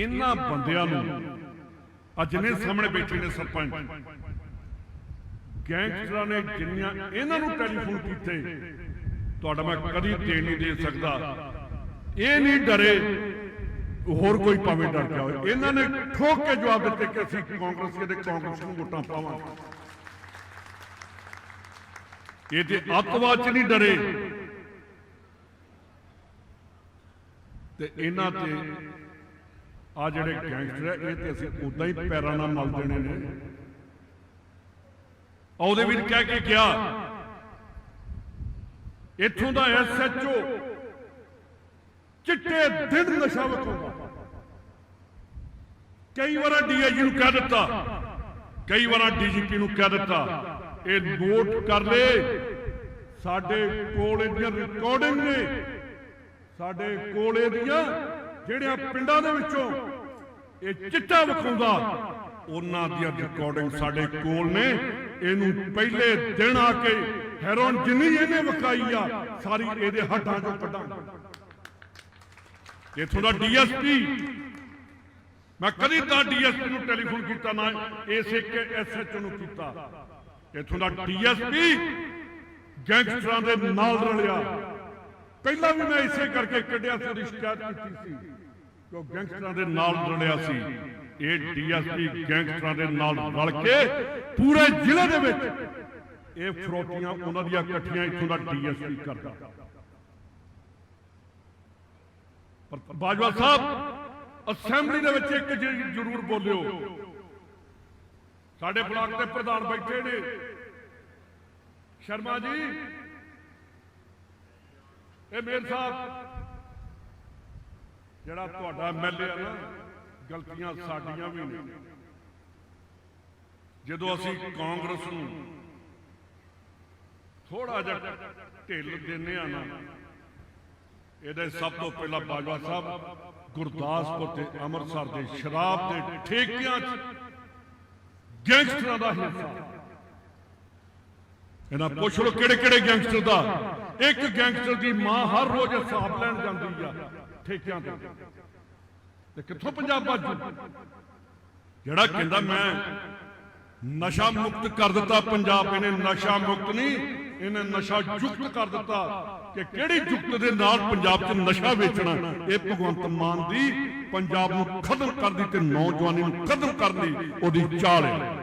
ਇਹਨਾਂ ਬੰਦਿਆਂ ਨੂੰ ਅੱਜ ਨੇ ਸਾਹਮਣੇ ਬੈਠੇ ਨੇ ਸਰਪੰਚ। ਗੈਂਗਸਟਰਾਂ ਨੇ ਜਿੰਨੀਆਂ ਇਹਨਾਂ ਨੂੰ ਟੈਲੀਫੋਨ ਕੀਤੇ ਤੁਹਾਡਾ ਮੈਂ ਕਦੀ ਦੇਣ ਨਹੀਂ ਦੇ ਸਕਦਾ। ਇਹ ਨਹੀਂ ਡਰੇ ਹੋਰ ਕੋਈ ਭਾਵੇਂ ਡਰ ਗਿਆ ਹੋਵੇ। ਇਹਨਾਂ ਨੇ ਠੋਕ ਕੇ ਜਵਾਬ ਦਿੱਤੇ ਕਿ ਅਸੀਂ ਕਾਂਗਰਸ ਦੇ ਕਾਂਗਰਸ ਨੂੰ ਵੋਟਾਂ ਪਾਵਾਂਗੇ। ਇਹ ਤੇ ਅੱਤਵਾਦ ਚ ਨਹੀਂ ਡਰੇ। ਤੇ ਇਹਨਾਂ ਤੇ ਆ ਜਿਹੜੇ ਗੈਂਗਸਟਰ ਹੈ ਇਹ ਤੇ ਅਸੀਂ ਉਦਾਂ ਹੀ ਪੈਰਾਂ ਨਾਲ ਮਲ ਦੇਣੇ ਨੇ। ਉਹਦੇ ਵੀ ਕਹਿ ਕੇ ਗਿਆ ਇੱਥੋਂ ਦਾ ਐਸਐਚਓ ਚਿੱਟੇ ਦਿਨ ਨਸ਼ਾ ਵਿਖਾਉਂਦਾ। ਕਈ ਵਾਰ ਡੀਆਈਜੀ ਨੂੰ ਕਹਿ ਦਿੱਤਾ, ਕਈ ਵਾਰ ਡੀਜੀਪੀ ਨੂੰ ਕਹਿ ਦਿੱਤਾ, ਇਹ ਨੋਟ ਕਰ ਲੈ, ਸਾਡੇ ਕੋਲ ਇਹਦੀਆਂ ਰਿਕਾਰਡਿੰਗ ਨੇ, ਸਾਡੇ ਕੋਲ ਇਹਦੀਆਂ ਜਿਹੜਿਆਂ ਪਿੰਡਾਂ ਦੇ ਵਿੱਚੋਂ ਇਹ ਚਿੱਟਾ ਵਿਖਾਉਂਦਾ, ਉਹਨਾਂ ਦੀਆਂ ਰਿਕਾਰਡਿੰਗ ਸਾਡੇ ਕੋਲ ਨੇ। ਇਹਨੂੰ ਪਹਿਲੇ ਦਿਨ ਆ ਕੇ ਹੈਰੋਨ ਜਿੰਨੀ ਇਹਨੇ ਵਿਕਾਈ ਆ, ਸਾਰੀ ਇਹਦੇ ਹੱਡਾਂ ਚੋਂ ਕੱਢਾਂਗੇ ਇਥੋਂ ਦਾ ਡੀਐਸਪੀ, ਮੈਂ ਕਦੀ ਤਾਂ ਡੀਐਸਪੀ ਨੂੰ ਟੈਲੀਫੋਨ ਕੀਤਾ ਨਾ, ਇਸ ਇੱਕ ਐਸਐਚਓ ਨੂੰ ਕੀਤਾ। ਇਥੋਂ ਦਾ ਡੀਐਸਪੀ ਗੈਂਗਸਟਰਾਂ ਦੇ ਨਾਲ ਰਲਿਆ। ਪਹਿਲਾਂ ਵੀ ਮੈਂ ਇਸੇ ਕਰਕੇ ਕੱਢਿਆ ਸੀ, ਉਹਦੀ ਸ਼ਿਕਾਇਤ ਕੀਤੀ ਸੀ ਕਿ ਉਹ ਗੈਂਗਸਟਰਾਂ ਦੇ ਨਾਲ ਰਲਿਆ ਸੀ। ਇਹ ਡੀਐਸਪੀ ਗੈਂਗਸਟਰਾਂ ਦੇ ਨਾਲ ਰਲ ਕੇ ਪੂਰੇ ਜ਼ਿਲ੍ਹੇ ਦੇ ਵਿੱਚ ਇਹ ਫਰੋਤੀਆਂ ਉਹਨਾਂ ਦੀਆਂ ਇਕੱਠੀਆਂ ਇੱਥੋਂ ਦਾ ਡੀਐਸਪੀ ਕਰਦਾ। ਪਰ ਬਾਜਵਾ ਸਾਹਿਬ, ਅਸੈਂਬਲੀ ਦੇ ਵਿੱਚ ਇੱਕ ਚੀਜ਼ ਜ਼ਰੂਰ ਬੋਲਿਓ। ਸਾਡੇ ਬਲਾਕ ਦੇ ਪ੍ਰਧਾਨ ਬੈਠੇ ਨੇ। ਸ਼ਰਮਾ ਜੀ ਇਹ ਮੇਰ ਸਾਹਿਬ, ਜਿਹੜਾ ਤੁਹਾਡਾ ਐਮਐਲਏ ਆ ਨਾ, ਗਲਤੀਆਂ ਸਾਡੀਆਂ ਵੀ ਨੇ। ਜਦੋਂ ਅਸੀਂ ਕਾਂਗਰਸ ਨੂੰ ਥੋੜਾ ਜਿਹਾ ਢਿੱਲ ਦਿੰਨੇ ਆ ਨਾ, ਇਹਦੇ ਸਭ ਤੋਂ ਪਹਿਲਾਂ ਬਾਜਵਾ ਸਾਹਿਬ, ਗੁਰਦਾਸਪੁਰ ਤੇ ਅੰਮ੍ਰਿਤਸਰ ਦੇ ਸ਼ਰਾਬ ਦੇ ਠੇਕਿਆਂ 'ਚ ਗੈਂਗਸਟਰਾਂ ਦਾ ਹਿੱਸਾ। ਇਹਨਾਂ ਪੁੱਛ ਲਓ ਕਿਹੜੇ ਕਿਹੜੇ ਗੈਂਗਸਟਰ ਦਾ। ਇੱਕ ਗੈਂਗਸਟਰ ਦੀ ਮਾਂ ਹਰ ਰੋਜ਼ ਹਿਸਾਬ ਲੈਣ ਜਾਂਦੀ ਆ ਠੇਕਿਆਂ ਤੇ। ਤੇ ਕਿੱਥੋਂ ਪੰਜਾਬ ਬਾਜੂ ਜਿਹੜਾ ਕਹਿੰਦਾ ਮੈਂ ਨਸ਼ਾ ਮੁਕਤ ਕਰ ਦਿੱਤਾ, ਪੰਜਾਬ ਇਹਨੇ ਨਸ਼ਾ ਮੁਕਤ ਨਹੀਂ, ਇਹਨੇ ਨਸ਼ਾ ਯੁਕਤ ਕਰ ਦਿੱਤਾ ਕਿ ਕਿਹੜੀ ਯੁਕਤ ਦੇ ਨਾਲ ਪੰਜਾਬ 'ਚ ਨਸ਼ਾ ਵੇਚਣਾ? ਇਹ ਭਗਵੰਤ ਮਾਨ ਦੀ ਪੰਜਾਬ ਨੂੰ ਖਤਮ ਕਰਦੀ ਤੇ ਨੌਜਵਾਨੀ ਨੂੰ ਖਤਮ ਕਰਨ ਦੀ ਉਹਦੀ ਚਾਲ ਹੈ।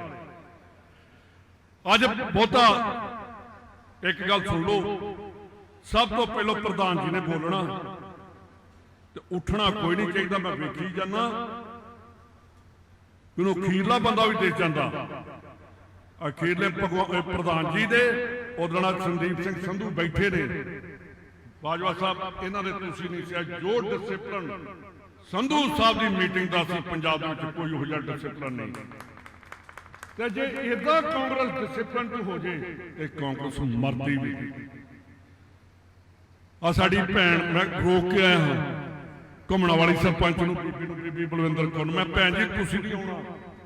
ਅੱਜ ਬਹੁਤਾ ਇੱਕ ਗੱਲ ਸੁਣ ਲਓ। ਸਭ ਤੋਂ ਪਹਿਲਾਂ ਪ੍ਰਧਾਨ ਜੀ ਨੇ ਬੋਲਣਾ। ਤੇ ਉੱਠਣਾ ਕੋਈ ਨਹੀਂ ਚਾਹੀਦਾ, ਮੈਂ ਵੇਖੀ ਜਾਣਾ ਇਹਨੂੰ ਅਖੀਰਲਾ ਬੰਦਾ ਵੀ ਦੇ ਜਾਂਦਾ। ਅਖੀਰਲੇ ਭਗਵਾਨ ਪ੍ਰਧਾਨ ਜੀ ਦੇ, ਉਹਦੇ ਸੰਦੀਪ ਸਿੰਘ ਸੰਧੂ ਬੈਠੇ ਨੇ। ਬਾਜਵਾ ਸਾਹਿਬ, ਇਹਨਾਂ ਦੇ ਤੁਸੀਂ ਨਹੀਂ ਸਿਆ ਜੋ ਡਿਸਪਲਨ ਸੰਧੂ ਸਾਹਿਬ ਦੀ ਮੀਟਿੰਗ ਦਾ ਸੀ ਪੰਜਾਬ ਵਿੱਚ ਕੋਈ ਉਹ ਜਿਹਾ ਡਿਸਪਲਨ ਨਹੀਂ। ਤੇ ਜੇ ਇਦਾਂ ਕਾਂਗਰਸ ਡਿਸਪਲਨ ਚ ਹੋ ਜੇ ਇਹ ਕਾਂਗਰਸ ਮਰਦੀ ਵੀ ਆ ਸਾਡੀ ਭੈਣ, ਮੈਂ ਰੋਕ ਕੇ ਆਇਆ ਹਾਂ। ਘੁੰਮਣਾ ਵਾਲੀ ਸਰਪੰਚ ਨੂੰ, ਬੀਬੀ ਬਲਵਿੰਦਰ ਕੌਰ ਨੂੰ। ਮੈਂ ਭੈਣ ਜੀ, ਤੁਸੀਂ ਨਹੀਂ ਆਉਣਾ।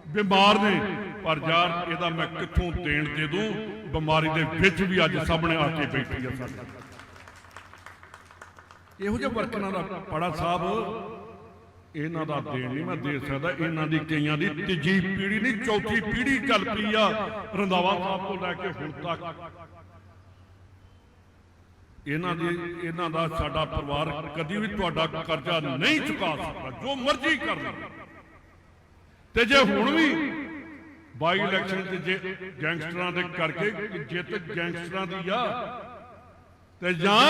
ਬਿਮਾਰ ਨੇ। ਪਰ ਯਾਰ, ਇਹਦਾ ਮੈਂ ਕਿੱਥੋਂ ਦੇਣ ਦੇ ਦੂੰ? ਬਿਮਾਰੀ ਦੇ ਵਿੱਚ ਵੀ ਅੱਜ ਸਾਹਮਣੇ ਆ ਕੇ ਬੈਠੀ ਆ ਸਾਡੀ। ਇਹੋ ਜਿਹੇ ਵਰਕਰਾਂ ਦਾ ਪੜਾ ਸਾਹਿਬ ਇਹਨਾਂ ਦਾ ਦੇਣ ਨਹੀਂ ਮੈਂ ਦੇ ਸਕਦਾ ਇਹਨਾਂ ਦੀ ਕਈਆਂ ਦੀ ਤੀਜੀ ਪੀੜ੍ਹੀ ਨਹੀਂ ਚੌਥੀ ਪੀੜ੍ਹੀ ਚੱਲ ਪਈ ਆ ਰੰਦਾਵਾ ਸਾਹਿਬ ਤੋਂ ਲੈ ਕੇ ਹੁਣ ਤੱਕ। ਇਹਨਾਂ ਦੀ ਇਹਨਾਂ ਦਾ ਸਾਡਾ ਪਰਿਵਾਰ ਕਦੀ ਵੀ ਤੁਹਾਡਾ ਕਰਜ਼ਾ ਨਹੀਂ ਚੁਕਾ ਸਕਦਾ ਜੋ ਮਰਜ਼ੀ ਕਰ ਤੇ ਜੇ ਹੁਣ ਵੀ ਬਾਈ ਇਲੈਕਸ਼ਨ ਤੇ ਜੇ ਗੈਂਗਸਟਰਾਂ ਦੇ ਕਰਕੇ ਜਿੱਤ ਗੈਂਗਸਟਰਾਂ ਦੀ ਆ ਤੇ ਜਾਂ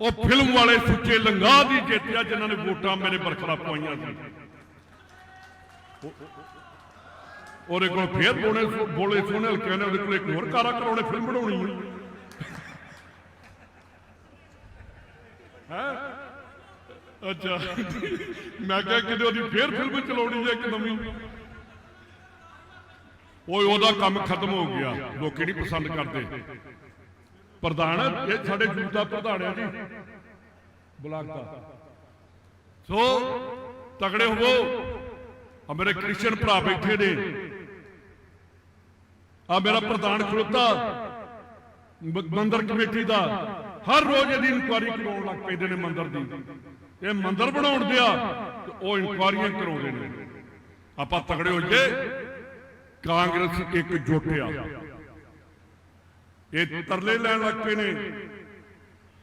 ਉਹ ਫਿਲਮ ਵਾਲੇ ਸੁੱਚੇ ਲੰਗਾ ਦੀ ਜਿੱਤ ਜਿਨ੍ਹਾਂ ਨੇ ਵੋਟਾਂ ਮੇਰੇ ਬਰਖਲਾ ਪਵਾਈਆਂ ਸੀ। ਉਹਦੇ ਕੋਲ ਫੇਰ ਬੋਲੇ ਬੋਲੇ ਸੋਹਣੇ ਹਲਕੇ ਉਹਦੇ ਕੋਲ ਇੱਕ ਹੋਰ ਕਾਰਾ ਕਰਾਉਣੇ ਫਿਲਮ ਬਣਾਉਣੀ ਹੈ ਹੈ? ਅੱਛਾ। ਮੈਂ ਕਿਹਾ ਕਿਤੇ ਉਹਦੀ ਫੇਰ ਫਿਲਮ ਚਲਾਉਣੀ ਹੈ ਇੱਕ ਨਵੀਂ। ਓਏ, ਉਹਦਾ ਕੰਮ ਖਤਮ ਹੋ ਗਿਆ। ਲੋਕੀ ਨਹੀਂ ਪਸੰਦ ਕਰਦੇ। ਪ੍ਰਧਾਨ, ਇਹ ਸਾਡੇ ਜੂਤ ਦਾ ਪ੍ਰਧਾਨ ਹੈ ਜੀ। ਬਲਾਕ ਸੋ ਤਗੜੇ ਹੋਵੋ। ਆ ਮੇਰੇ ਕ੍ਰਿਸਚੀਅਨ ਭਰਾ ਬੈਠੇ ਨੇ। ਆ ਮੇਰਾ ਪ੍ਰਧਾਨ ਖਲੋਤਾ। ਮੰਦਰ ਕਮੇਟੀ ਦਾ। ਹਰ ਰੋਜ਼ ਇਹਦੀ ਇਨਕੁਆਰੀ ਕਰਾਉਣ ਲੱਗ ਪੈਂਦੇ ਨੇ ਮੰਦਰ ਦੀ। ਇਹ ਮੰਦਰ ਬਣਾਉਣ ਦਿਆ ਤੇ ਉਹ ਇਨਕੁਆਰੀਆਂ ਕਰਾਉਂਦੇ ਨੇ। ਆਪਾਂ ਤਗੜੇ ਹੋ ਜੇ, ਕਾਂਗਰਸ ਇੱਕ ਜੁਟਿਆ ਇਹ ਤਰਲੇ ਲੈਣ ਲੱਗ ਪਏ ਨੇ।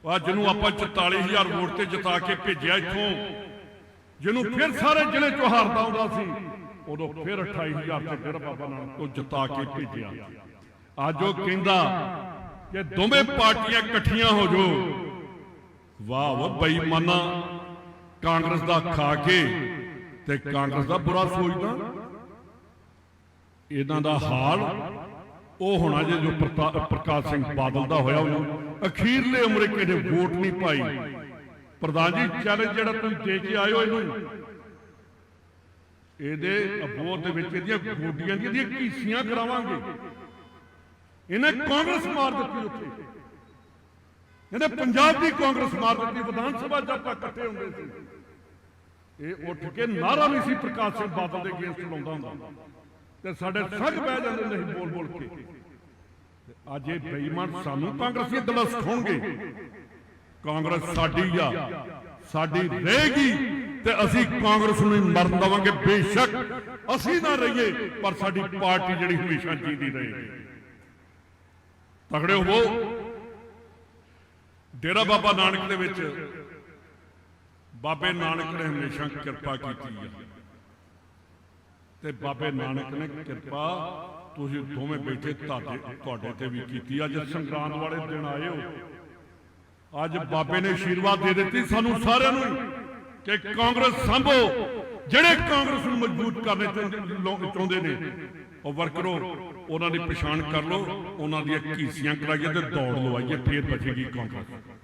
ਆ ਜਿਹਨੂੰ ਆਪਾਂ 44000 ਵੋਟ ਤੇ ਜਿਤਾ ਕੇ ਭੇਜਿਆ ਇੱਥੋਂ। ਜਿਹਨੂੰ ਫਿਰ ਸਾਰੇ ਜ਼ਿਲ੍ਹੇ ਚੋਂ ਹਾਰਦਾ ਹੁੰਦਾ ਸੀ, ਉਦੋਂ ਫਿਰ 28000 ਤੇ ਫਿਰ ਬਾਬਾ ਨਾਨਕ ਤੋਂ ਜਿਤਾ ਕੇ ਭੇਜਿਆ। ਅੱਜ ਉਹ ਕਹਿੰਦਾ ਕਿ ਦੋਵੇਂ ਪਾਰਟੀਆਂ ਇਕੱਠੀਆਂ ਹੋ ਜੋ ਵਾਹ ਵਾਹ, ਬੇਈਮਾਨਾ। ਕਾਂਗਰਸ ਦਾ ਖਾ ਕੇ ਤੇ ਕਾਂਗਰਸ ਦਾ ਬੁਰਾ ਸੋਚਦਾ। ਇਹਨਾਂ ਦਾ ਹਾਲ ਉਹ ਹੋਣਾ ਜੇ ਜੋ ਪ੍ਰਕਾਸ਼ ਸਿੰਘ ਬਾਦਲ ਦਾ ਹੋਇਆ ਉਹਨੂੰ ਅਖੀਰਲੇ ਉਮਰੇ ਕਿਹਨੇ ਵੋਟ ਨਹੀਂ ਪਾਈ। ਪ੍ਰਧਾਨ ਜੀ ਚੈਲੰਜ ਜਿਹੜਾ ਤੁਸੀਂ ਦੇ ਕੇ ਆਏ ਇਹਨੂੰ। ਇਹਦੇ ਅਬੋਧ ਦੇ ਵਿੱਚ ਇਹਦੀਆਂ ਗੋਡੀਆਂ ਦੀਆਂ ਇਹਦੀਆਂ ਕੀਸੀਆਂ ਕਰਾਵਾਂਗੇ। ਇਹਨੇ ਕਾਂਗਰਸ ਮਾਰ ਦਿੱਤੀ ਉੱਥੇ। ਇਹਨੇ ਪੰਜਾਬ ਦੀ ਕਾਂਗਰਸ ਮਾਰ ਦਿੱਤੀ, ਵਿਧਾਨ ਸਭਾ ਚ ਆਪਾਂ ਇਕੱਠੇ ਹੁੰਦੇ ਸੀ। ਇਹ ਉੱਠ ਕੇ ਨਾਰਾ ਨਹੀਂ ਸੀ ਪ੍ਰਕਾਸ਼ ਸਿੰਘ ਬਾਦਲ ਦੇ ਅਗੇਂਸਟ ਲਾਉਂਦਾ ਹੁੰਦਾ। ਤੇ ਸਾਡੇ ਸੱਗ ਬਹਿ ਜਾਂਦੇ ਹੁੰਦੇ ਸੀ ਬੋਲ ਬੋਲ ਕੇ। ਅੱਜ ਇਹ ਬੇਈਮਾਨ ਸਾਨੂੰ ਕਾਂਗਰਸੀ ਦਲਾਂ ਸਿਖਾਉਣਗੇ ਕਾਂਗਰਸ ਸਾਡੀ ਆ, ਸਾਡੀ ਰਹੇਗੀ ਤੇ ਅਸੀਂ ਕਾਂਗਰਸ ਨੂੰ ਮਰਨ ਦੇਵਾਂਗੇ ਬੇਸ਼ੱਕ। ਅਸੀਂ ਨਾ ਰਹੀਏ, ਪਰ ਸਾਡੀ ਪਾਰਟੀ ਜਿਹੜੀ ਹਮੇਸ਼ਾ ਜੀਦੀ ਰਹੇਗੀ। ਤਗੜੇ ਹੋਵੋ। ਡੇਰਾ ਬਾਬਾ ਨਾਨਕ ਦੇ ਵਿੱਚ ਬਾਬੇ ਨਾਨਕ ਨੇ ਹਮੇਸ਼ਾ ਕਿਰਪਾ ਕੀਤੀ ਹੈ ਤੇ ਬਾਬੇ ਨਾਨਕ ਨੇ ਕਿਰਪਾ ਤੁਸੀਂ ਦੋਵੇਂ ਬੈਠੇ ਤੁਹਾਡੇ ਤੁਹਾਡੇ ਤੇ ਵੀ ਕੀਤੀ। ਅੱਜ ਸੰਗਰਾਂਦ ਵਾਲੇ ਦਿਨ ਆਏ ਹੋ। ਅੱਜ ਬਾਬੇ ਨੇ ਆਸ਼ੀਰਵਾਦ ਦੇ ਦਿੱਤੀ ਸਾਨੂੰ ਸਾਰਿਆਂ ਨੂੰ ਕਿ ਕਾਂਗਰਸ ਸੰਭੋ। ਜਿਹੜੇ ਕਾਂਗਰਸ ਨੂੰ ਮਜ਼ਬੂਤ ਕਰਨੇ ਚਾਹੁੰਦੇ- ਲੋ- ਚਾਹੁੰਦੇ ਨੇ, ਉਹ ਵਰਕਰੋ ਉਹਨਾਂ ਦੀ ਪਛਾਣ ਕਰ ਲਓ। ਉਹਨਾਂ ਦੀਆਂ ਕੀਸੀਆਂ ਕਰਾਈਏ ਤੇ ਦੌੜ ਲਵਾਈਏ, ਫੇਰ ਬਚੇਗੀ ਕਾਂਗਰਸ।